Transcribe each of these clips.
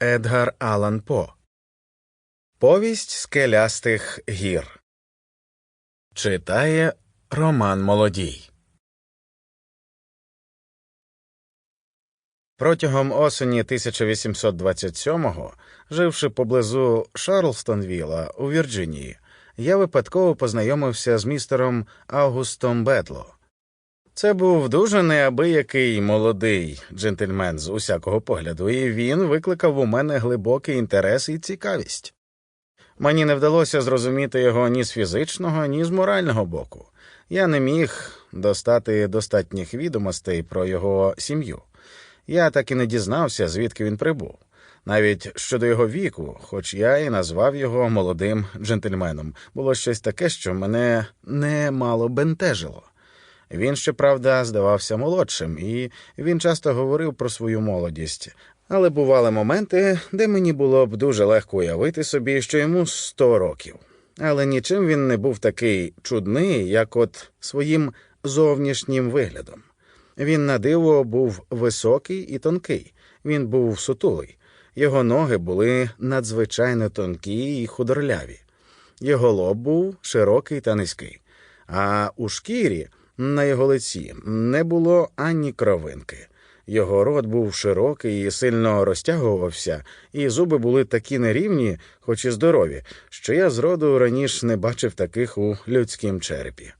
Едгар Алан По Повість скелястих гір Читає Роман Молодій. Протягом осені 1827-го, живши поблизу Шарлстонвіла у Вірджинії, я випадково познайомився з містером Августом Бедло. Це був дуже неабиякий молодий джентльмен з усякого погляду, і він викликав у мене глибокий інтерес і цікавість. Мені не вдалося зрозуміти його ні з фізичного, ні з морального боку. Я не міг достати достатніх відомостей про його сім'ю. Я так і не дізнався, звідки він прибув. Навіть щодо його віку, хоч я і назвав його молодим джентльменом, було щось таке, що мене немало бентежило. Він, щоправда, здавався молодшим, і він часто говорив про свою молодість. Але бували моменти, де мені було б дуже легко уявити собі, що йому сто років. Але нічим він не був такий чудний, як от своїм зовнішнім виглядом. Він на диво був високий і тонкий, він був сутулий, його ноги були надзвичайно тонкі і худорляві, його лоб був широкий та низький, а у шкірі на його лиці не було ані кровинки. Його рот був широкий і сильно розтягувався, і зуби були такі нерівні, хоч і здорові, що я зроду раніше не бачив таких у людськім черепі.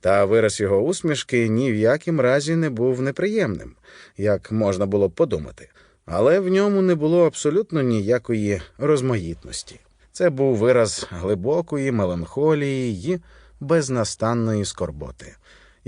Та вираз його усмішки ні в яким разі не був неприємним, як можна було б подумати, але в ньому не було абсолютно ніякої розмаїтності. Це був вираз глибокої меланхолії й безнастанної скорботи.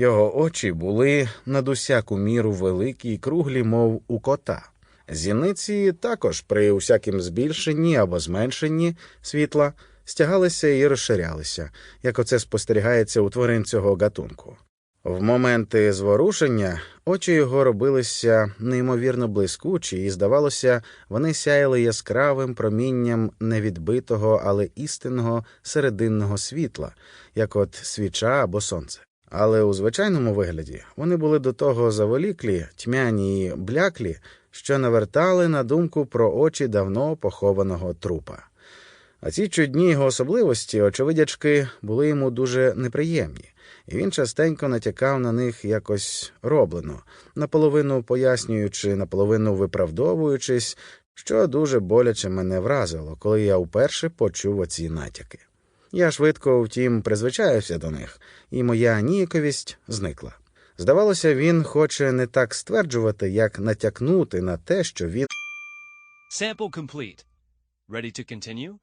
Його очі були над усяку міру великі й круглі, мов у кота. Зіниці також при усякім збільшенні або зменшенні світла стягалися і розширялися, як оце спостерігається у тварин цього гатунку. В моменти зворушення очі його робилися неймовірно блискучі, і, здавалося, вони сяяли яскравим промінням невідбитого, але істинного серединного світла, як от свіча або сонце. Але у звичайному вигляді вони були до того заволіклі, тьмяні і бляклі, що навертали на думку про очі давно похованого трупа. А ці чудні його особливості, очевидячки, були йому дуже неприємні, і він частенько натякав на них якось роблено, наполовину пояснюючи, наполовину виправдовуючись, що дуже боляче мене вразило, коли я вперше почув оці натяки. Я швидко, втім, призвичаюся до них, і моя ніяковість зникла. Здавалося, він хоче не так стверджувати, як натякнути на те, що він Sample complete. Ready to continue?